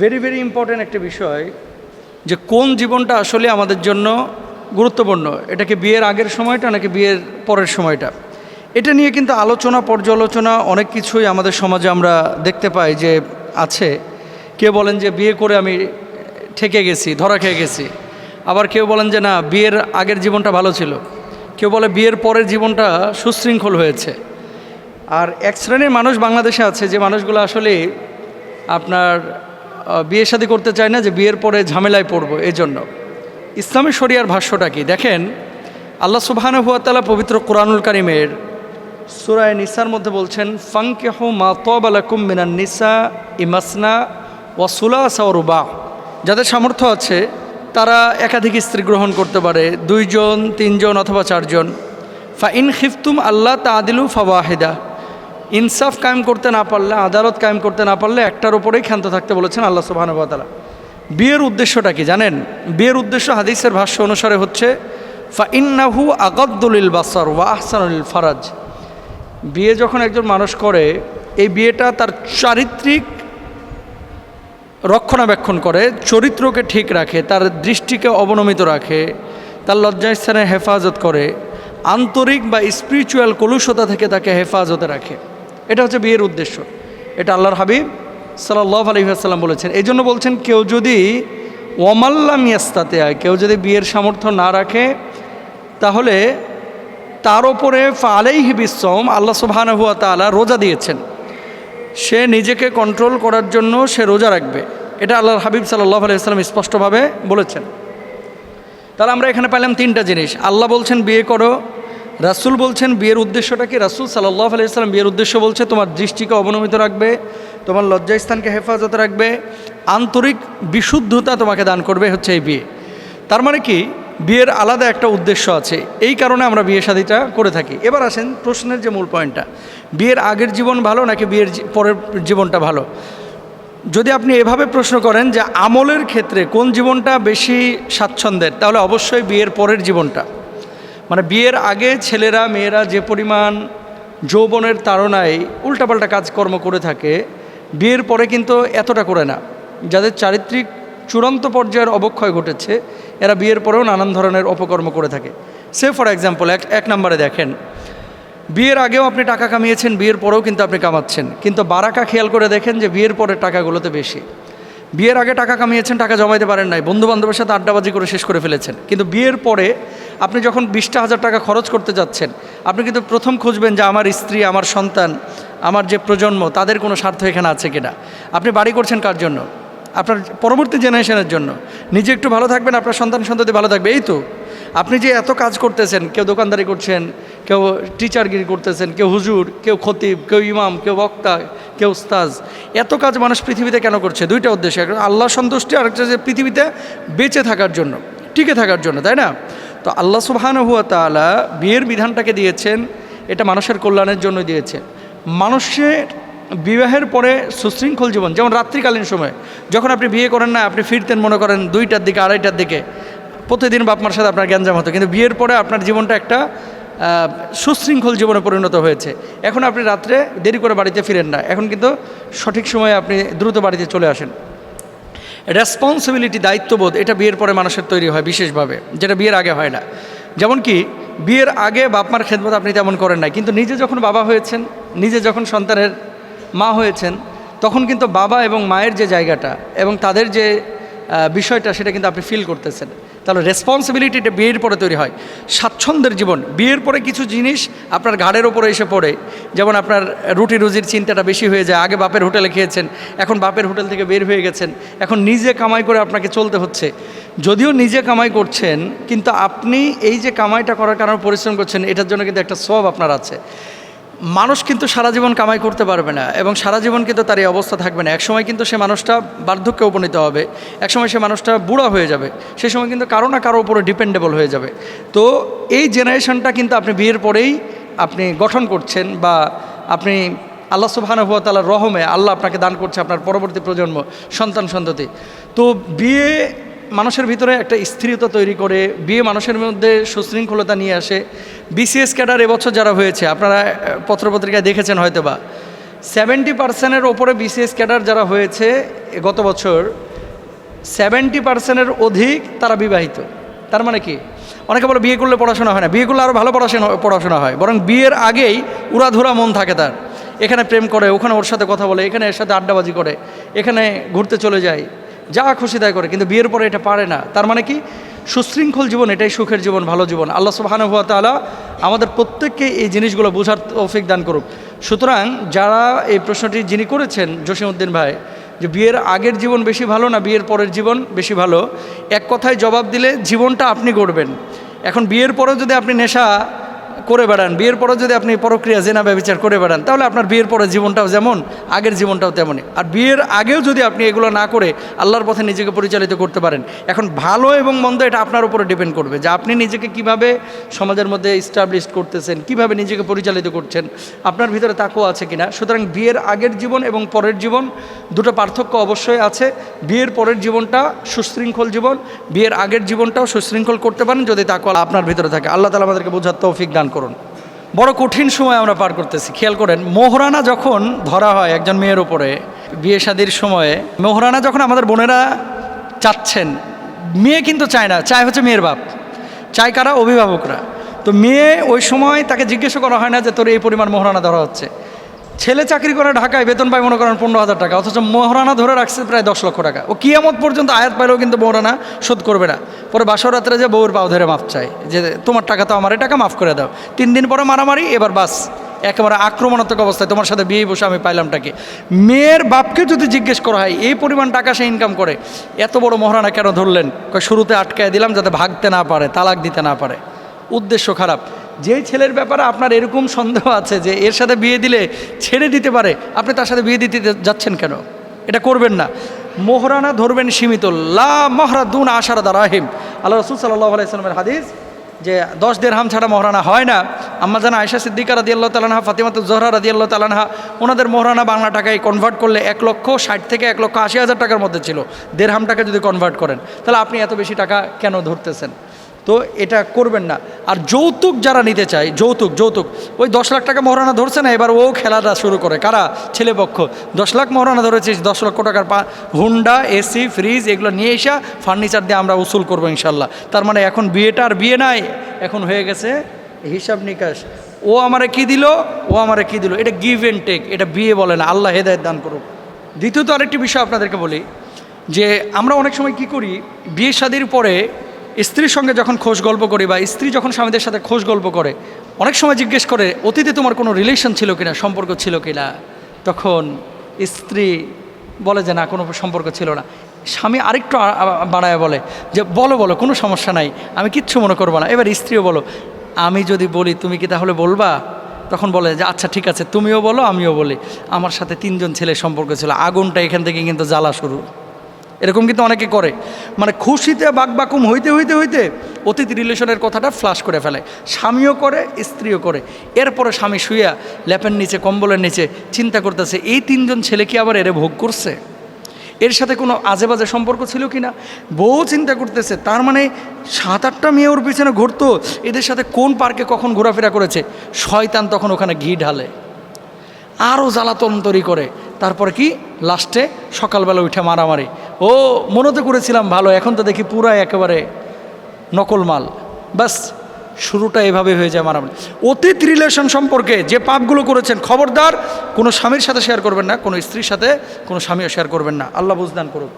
Very very important একটা বিষয় যে কোন জীবনটা আসলে আমাদের জন্য গুরুত্বপূর্ণ? এটা কি বিয়ের আগের সময়টা নাকি বিয়ের পরের সময়টা? এটা নিয়ে কিন্তু আলোচনা, পর্যালোচনা অনেক কিছুই আমাদের সমাজে আমরা দেখতে পাই যে আছে। কেউ বলেন যে বিয়ে করে আমি ঠেকে গেছি, ধরা খেয়ে গেছি। আবার কেউ বলেন যে না, বিয়ের আগের জীবনটা ভালো ছিল। কেউ বলে বিয়ের পরের জীবনটা সুশৃঙ্খল হয়েছে। আর এক শ্রেণির মানুষ বাংলাদেশে আছে, যে মানুষগুলো আসলে আপনার বিয়ে শাদী করতে চায় না যে বিয়ের পরে ঝামেলায় পড়ব, এই জন্য। ইসলামী শরিয়ার ভাষ্যটা কি? দেখেন, আল্লাহ সুবহান হুয়াতালা পবিত্র কোরআনুল কারিমের সুরায় নিসার মধ্যে বলছেন ফাংকেহ মা তবালাকুম মিনান নিসা ইমাসনা ওয়াসুলা সাউরুবা যাদের সামর্থ্য আছে, তারা একাধিক স্ত্রী গ্রহণ করতে পারে, দুইজন, তিনজন অথবা চারজন। ফা ইন খিফতুম আল্লাহ তাদিলু ফাওয়াহিদা। ইনসাফ কায়েম করতে না পারলে, আদালত কায়েম করতে না পারলে একটার উপরেই ক্ষান্ত থাকতে বলেছেন আল্লাহ সুবাহানুবাতালা বিয়ের উদ্দেশ্যটা কি জানেন? বিয়ের উদ্দেশ্য হাদিসের ভাষ্য অনুসারে হচ্ছে ফা ইন্নাহু আকাদ্দুলিল বাসর ওয়া আহসানুল ফারাজ। বিয়ে যখন একজন মানুষ করে, এই বিয়েটা তার চারিত্রিক রক্ষণাবেক্ষণ করে, চরিত্রকে ঠিক রাখে, তার দৃষ্টিকে অবনমিত রাখে, তার লজ্জাস্থানের হেফাজত করে, আন্তরিক বা স্পিরিচুয়াল কলুষতা থেকে তাকে হেফাজতে রাখে। এটা হচ্ছে বিয়ের উদ্দেশ্য। এটা আল্লাহর হাবিব সাল্লাহ আলহিহাসাল্লাম বলেছেন। এই জন্য বলছেন, কেউ যদি ওয়ামাল্লাম ইয়াস্তাতে আয় কেউ যদি বিয়ের সামর্থ্য না রাখে, তাহলে তার ওপরে ফালেইহি বিশ্বম আল্লাহ সুবহানাহুয়া তাআলা রোজা দিয়েছেন। সে নিজেকে কন্ট্রোল করার জন্য সে রোজা রাখবে। এটা আল্লাহর হাবিব সাল্লাহ আলাইসাল্লাম স্পষ্টভাবে বলেছেন। তাহলে আমরা এখানে পেলাম তিনটা জিনিস। আল্লাহ বলছেন, বিয়ে করো রাসূল বলছেন, বিয়ের উদ্দেশ্যটা কি? রাসূল সাল্লাহ আলাইসাল্লাম বিয়ের উদ্দেশ্য বলছে, তোমার দৃষ্টিকে অবনমিত রাখবে, তোমার লজ্জাস্থানকে হেফাজতে রাখবে, আন্তরিক বিশুদ্ধতা তোমাকে দান করবে, হচ্ছে এই বিয়ে। তার মানে কি? বিয়ের আলাদা একটা উদ্দেশ্য আছে। এই কারণে আমরা বিয়ে শাদিটা করে থাকি। এবার আসেন প্রশ্নের যে মূল পয়েন্টটা। বিয়ের আগের জীবন ভালো নাকি বিয়ের পরের জীবনটা ভালো? যদি আপনি এভাবে প্রশ্ন করেন যে আমলের ক্ষেত্রে কোন জীবনটা বেশি স্বাচ্ছন্দ্যের, তাহলে অবশ্যই বিয়ের পরের জীবনটা। মানে বিয়ের আগে ছেলেরা, মেয়েরা যে পরিমাণ যৌবনের তাড়নায় উল্টাপাল্টা কাজকর্ম করে থাকে, বিয়ের পরে কিন্তু এতটা করে না। যাদের চারিত্রিক চূড়ান্ত পর্যায়ের অবক্ষয় ঘটেছে, এরা বিয়ের পরেও নানান ধরনের অপকর্ম করে থাকে। সে ফর এক্সাম্পল এক এক নম্বরে দেখেন, বিয়ের আগেও আপনি টাকা কামিয়েছেন, বিয়ের পরেও কিন্তু আপনি কামাচ্ছেন। কিন্তু বারাকা খেয়াল করে দেখেন যে বিয়ের পরে টাকাগুলোতে বেশি। বিয়ের আগে টাকা কামিয়েছেন, টাকা জমাইতে পারেন নাই। বন্ধু বান্ধবের সাথে আড্ডাবাজি করে শেষ করে ফেলেছেন। কিন্তু বিয়ের পরে আপনি যখন বিশটা হাজার টাকা খরচ করতে যাচ্ছেন, আপনি কিন্তু প্রথম খুঁজবেন যে আমার স্ত্রী, আমার সন্তান, আমার যে প্রজন্ম, তাদের কোনো স্বার্থ এখানে আছে কিনা। আপনি বাড়ি করছেন কার জন্য? আপনার পরবর্তী জেনারেশনের জন্য। নিজে একটু ভালো থাকবেন, আপনার সন্তান সন্ততি ভালো থাকবে, এই তো। আপনি যে এত কাজ করতেছেন, কেউ দোকানদারি করছেন, কেউ টিচারগিরি করতেছেন, কেউ হুজুর, কেউ খতিব, কেউ ইমাম, কেউ বক্তা কেউ উস্তাজ? এত কাজ মানুষ পৃথিবীতে কেন করছে? দুইটা উদ্দেশ্য একটা আল্লাহ সন্তুষ্টি, আর একটা যে পৃথিবীতে বেঁচে থাকার জন্য, টিকে থাকার জন্য, তাই না? তো আল্লাহ সুবহান হুয়া তাআলা বিয়ের বিধানটাকে দিয়েছেন, এটা মানুষের কল্যাণের জন্য দিয়েছে মানুষের বিবাহের পরে সুশৃঙ্খল জীবন, যেমন রাত্রিকালীন সময়, যখন আপনি বিয়ে করেন না, আপনি ফিরতেন মনে করেন দুইটার দিকে, আড়াইটার দিকে, প্রতিদিন বাপমার সাথে আপনার গ্যাঞ্জাম হতো, কিন্তু বিয়ের পরে আপনার জীবনটা একটা সুশৃঙ্খল জীবনে পরিণত হয়েছে। এখন আপনি রাত্রে দেরি করে বাড়িতে ফিরেন না। এখন কিন্তু সঠিক সময়ে আপনি দ্রুত বাড়িতে চলে আসেন। রেসপন্সিবিলিটি দায়িত্ববোধ, এটা বিয়ের পরে মানুষের তৈরি হয় বিশেষভাবে, যেটা বিয়ের আগে হয় না। যেমন কি, বিয়ের আগে বাপমার খেদমত আপনি তেমন করেন না কিন্তু নিজে যখন বাবা হয়েছেন, নিজে যখন সন্তানের মা হয়েছেন, তখন কিন্তু বাবা এবং মায়ের যে জায়গাটা এবং তাদের যে বিষয়টা, সেটা কিন্তু আপনি ফিল করতেছেন। তাহলে রেসপন্সিবিলিটিটা বিয়ের পরে তৈরি হয়। স্বাচ্ছন্দ্যের জীবন। বিয়ের পরে কিছু জিনিস আপনার ঘাড়ের ওপরে এসে পড়ে। যেমন আপনার রুটি রুজির চিন্তাটা বেশি হয়ে যায়। আগে বাপের হোটেলে খেয়েছেন, এখন বাপের হোটেল থেকে বের হয়ে গেছেন। এখন নিজে কামাই করে আপনাকে চলতে হচ্ছে। যদিও নিজে কামাই করছেন, কিন্তু আপনি এই যে কামাইটা করার কারণে পরিশ্রম করছেন, এটার জন্য কিন্তু একটা সব আপনার আছে। মানুষ কিন্তু সারা জীবন কামাই করতে পারবে না এবং সারা জীবন কিন্তু তার এই অবস্থা থাকবে না। একসময় কিন্তু সে মানুষটা বার্ধক্যে উপনীত হবে, একসময় সে মানুষটা বুড়া হয়ে যাবে, সে সময় কিন্তু কারও না কারও উপরে ডিপেন্ডেবল হয়ে যাবে। তো এই জেনারেশনটা কিন্তু আপনি বিয়ের পরেই আপনি গঠন করছেন বা আপনি আল্লাহ ওয়া তাআলার রহমে আল্লাহ আপনাকে দান করছে আপনার পরবর্তী প্রজন্ম, সন্তান সন্ততি। তো বিয়ে মানুষের ভিতরে একটা স্থিরতা তৈরি করে, বিয়ে মানুষের মধ্যে সুশৃঙ্খলতা নিয়ে আসে। বিসিএস ক্যাডার এবছর যারা হয়েছে, আপনারা পত্রপত্রিকায় দেখেছেন হয়তো বা সেভেন্টি পার্সেন্টের ওপরে বিসিএস ক্যাডার যারা হয়েছে গত বছর সেভেন্টি পার্সেন্টের অধিক তারা বিবাহিত। তার মানে কি? অনেকে বলে বিয়ে করলে পড়াশোনা হয় না। বিয়ে করলে আরও ভালো পড়াশোনা পড়াশোনা হয়। বরং বিয়ের আগেই উড়াধুরা মন থাকে তার। এখানে প্রেম করে, ওখানে ওর সাথে কথা বলে, এখানে এর সাথে আড্ডাবাজি করে, এখানে ঘুরতে চলে যায়। যা খুশি তাই করে, কিন্তু বিয়ের পরে এটা পারে না। তার মানে কি? সুশৃঙ্খল জীবন, এটাই সুখের জীবন, ভালো জীবন। আল্লাহ সুবাহানু হুয়া তাআলা আমাদের প্রত্যেককে এই জিনিসগুলো বোঝার তৌফিক দান করুক। সুতরাং যারা এই প্রশ্নটি যিনি করেছেন, জসিমউদ্দিন ভাই, যে বিয়ের আগের জীবন বেশি ভালো না বিয়ের পরের জীবন বেশি ভালো, এক কথায় জবাব দিলে জীবনটা আপনি গড়বেন। এখন বিয়ের পরেও যদি আপনি নেশা করে বেড়ান, বিয়ের পরে যদি আপনি পরক্রিয়া জেনা ব্যবচার করে বেড়ান, তাহলে আপনার বিয়ের পরে জীবনটাও যেমন, আগের জীবনটাও তেমনই। আর বিয়ের আগেও যদি আপনি এগুলো না করে আল্লাহর পথে নিজেকে পরিচালিত করতে পারেন, এখন ভালো এবং মন্দ এটা আপনার উপরে ডিপেন্ড করবে। যে আপনি নিজেকে কীভাবে সমাজের মধ্যে ইস্টাবলিশ করতেছেন, কীভাবে নিজেকে পরিচালিত করছেন, আপনার ভিতরে তাকও আছে কিনা। সুতরাং বিয়ের আগের জীবন এবং পরের জীবন দুটো পার্থক্য অবশ্যই আছে। বিয়ের পরের জীবনটা সুশৃঙ্খল জীবন, বিয়ের আগের জীবনটাও সুশৃঙ্খল করতে পারেন যদি তাকওয়া আপনার ভিতরে থাকে। আল্লাহ তালা আমাদেরকে বোঝার তৌফিক দান করুন। বড় কঠিন সময় আমরা পার করতেছি। খেয়াল করেন, মোহরানা যখন ধরা হয় একজন মেয়ের উপরে, বিয়ে শাদির সময়ে, মোহরানা যখন আমাদের বোনেরা চাচ্ছেন, মেয়ে কিন্তু চায় না, চায় হচ্ছে মেয়ের বাপ। চায় কারা? অভিভাবকরা। তো মেয়ে ওই সময় তাকে জিজ্ঞাসা করা হয় না যে তোর এই পরিমাণ মোহরানা ধরা হচ্ছে। ছেলে চাকরি করে ঢাকায় বেতন পায় মনে করেন পনেরো হাজার টাকা, অথচ মোহরানা ধরে রাখছে প্রায় দশ লক্ষ টাকা। ও কিয়ামত পর্যন্ত আয়াত পাইলেও কিন্তু মোহরানা শোধ করবে না। পরে বাসরাত্রে যে বউর পাও ধরে মাফ চায়, যে তোমার টাকা তো আমার, এই টাকা মাফ করে দাও। তিন দিন পরে মারামারি, এবার বাস। একেবারে আক্রমণাত্মক অবস্থায় তোমার সাথে বিয়ে বসে আমি পাইলাম পাইলামটাকে মেয়ের বাপকে যদি জিজ্ঞেস করা হয়, এই পরিমাণ টাকা সে ইনকাম করে, এত বড় মহারানা কেন ধরলেন? শুরুতে আটকায় দিলাম যাতে ভাগতে না পারে, তালাক দিতে না পারে। উদ্দেশ্য খারাপ। যেই ছেলের ব্যাপারে আপনার এরকম সন্দেহ আছে যে এর সাথে বিয়ে দিলে ছেড়ে দিতে পারে, আপনি তার সাথে বিয়ে দিতে যাচ্ছেন কেন? এটা করবেন না। মোহরানা ধরবেন সীমিত। লা মহরাদুন আশারাদা রাহিম। আল্লাহ রসুল সাল্লাহ আলাইসলামের হাদিস যে দশ দের হাম ছাড়া মহারানা হয় না। আম্মা জানা আয়সা সিদ্দিকা রাদি আল্লাহ তালানহা ফাতিমাত জহরা রাদি আল্লাহ তালানহা ওনাদের মহারানা বাংলা টাকায় কনভার্ট করলে এক লক্ষ ষাট থেকে এক লক্ষ আশি হাজার টাকার মধ্যে ছিল। দেড়হাম টাকা যদি কনভার্ট করেন, তাহলে আপনি এত বেশি টাকা কেন ধরতেছেন? তো এটা করবেন না। আর যৌতুক যারা নিতে চায়, যৌতুক যৌতুক, ওই দশ লাখ টাকা মহারানা ধরছে না, এবার ও খেলাটা শুরু করে। কারা? ছেলেপক্ষ। দশ লাখ মহারানা ধরেছিস, দশ লক্ষ টাকার পা হুন্ডা এসি ফ্রিজ এগুলো নিয়ে এসা ফার্নিচার দিয়ে আমরা উসুল করব ইনশাল্লাহ। তার মানে এখন বিয়েটা আর বিয়ে নাই, এখন হয়ে গেছে হিসাব নিকাশ। ও আমারে কি দিল? ও আমারে কি দিল? এটা গিভ অ্যান্ড টেক এটা বিয়ে বলে না, আল্লাহ হেদায়ত দান করুক। দ্বিতীয়ত আরেকটি বিষয় আপনাদেরকে বলি, যে আমরা অনেক সময় কি করি, বিয়ে শাদির পরে স্ত্রীর সঙ্গে যখন খোঁজ গল্প করি বা স্ত্রী যখন স্বামীদের সাথে খোঁজ গল্প করে, অনেক সময় জিজ্ঞেস করে, অতীতে তোমার কোনো রিলেশন ছিল কিনা, সম্পর্ক ছিল কিনা? তখন স্ত্রী বলে যে, না, কোনো সম্পর্ক ছিল না। স্বামী আরেকটু বাড়ায় বলে যে, বলো বলো, কোনো সমস্যা নাই, আমি কিচ্ছু মনে করব না। এবার স্ত্রীও বলো, আমি যদি বলি, তুমি কি তাহলে বলবা? তখন বলে যে আচ্ছা ঠিক আছে, তুমিও বলো, আমিও বলি। আমার সাথে তিনজন ছেলের সম্পর্ক ছিল, আগুনটা এখান থেকে কিন্তু জ্বালা শুরু। এরকম কিন্তু অনেকে করে। মানে খুশিতে, বাকবাকুম হইতে হইতে হইতে অতীত রিলেশনের কথাটা ফ্লাশ করে ফেলে। স্বামীও করে, স্ত্রীও করে। এরপরে স্বামী শুইয়া ল্যাপের নিচে, কম্বলের নিচে চিন্তা করতেছে, এই তিনজন ছেলে কি আবার এরে ভোগ করছে? এর সাথে কোনো আজে বাজে সম্পর্ক ছিল কি না? বউ চিন্তা করতেছে, তার মানে সাত আটটা মেয়ে ওর পিছনে ঘুরতো? এদের সাথে কোন পার্কে কখন ঘোরাফেরা করেছে? শয়তান তখন ওখানে ঘি ঢালে। আরও জ্বালাতন তৈরি করে। তারপরে কি? লাস্টে সকালবেলা উঠে মারামারি। ও মনে তো করেছিলাম ভালো, এখন তো দেখি পুরা একেবারে নকল মাল। বাস শুরুটা এভাবে হয়ে যায় মারামারি। অতীত রিলেশন সম্পর্কে যে পাপগুলো করেছেন, খবরদার, কোনো স্বামীর সাথে শেয়ার করবেন না, কোনো স্ত্রীর সাথে কোনো স্বামীও শেয়ার করবেন না। আল্লাহ বুঝদান করুক।